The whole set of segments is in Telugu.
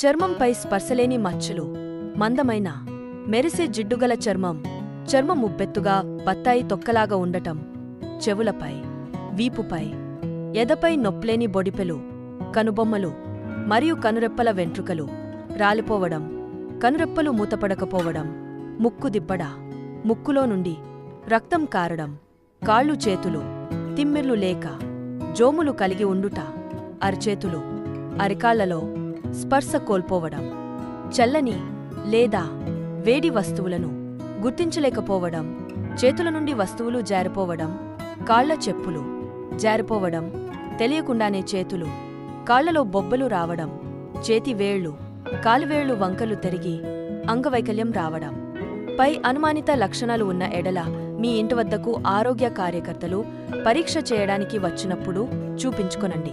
చర్మంపై స్పర్శలేని మచ్చలు మందమైన మెరిసే జిడ్డుగల చర్మం చర్మం ముబ్బెత్తుగా బత్తాయి తొక్కలాగా ఉండటం చెవులపై వీపుపై ఎదపై నొప్లేని బొడిపెలు కనుబొమ్మలు మరియు కనురెప్పల వెంట్రుకలు రాలిపోవడం కనురెప్పలు మూతపడకపోవడం ముక్కు దిబ్బడ ముక్కులో నుండి రక్తం కారడం కాళ్ళు చేతులు తిమ్మిర్లు లేక జోములు కలిగి ఉండుట అరిచేతులు అరికాళ్ళలో స్పర్శ కోల్పోవడం చల్లని లేదా వేడి వస్తువులను గుర్తించలేకపోవడం చేతుల నుండి వస్తువులు జారిపోవడం కాళ్ళ చెప్పులు జారిపోవడం తెలియకుండానే చేతులు కాళ్ళలో బొబ్బలు రావడం చేతి వేళ్ళు కాలువేళ్ళు వంకలు తిరిగి అంగవైకల్యం రావడం. పై అనుమానిత లక్షణాలు ఉన్న ఎడల మీ ఇంటి వద్దకు ఆరోగ్య కార్యకర్తలు పరీక్ష చేయడానికి వచ్చినప్పుడు చూపించుకొనండి.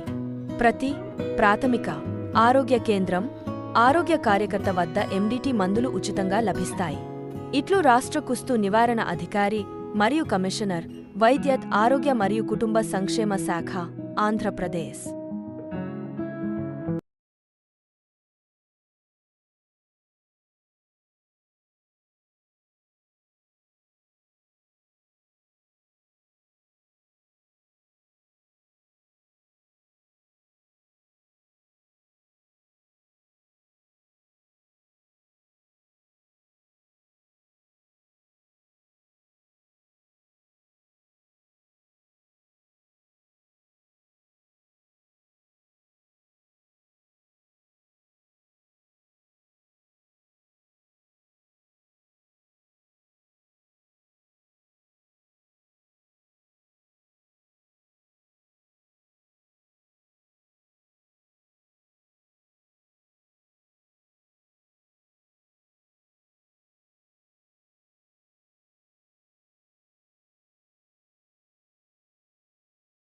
ప్రతి ప్రాథమిక ఆరోగ్య కేంద్రం ఆరోగ్య కార్యకర్త వద్ద ఎండిటి మందులు ఉచితంగా లభిస్తాయి. ఇట్లు రాష్ట్ర కుస్తు నివారణ అధికారి మరియు కమిషనర్ వైద్యత్ ఆరోగ్య మరియు కుటుంబ సంక్షేమ శాఖ ఆంధ్రప్రదేశ్.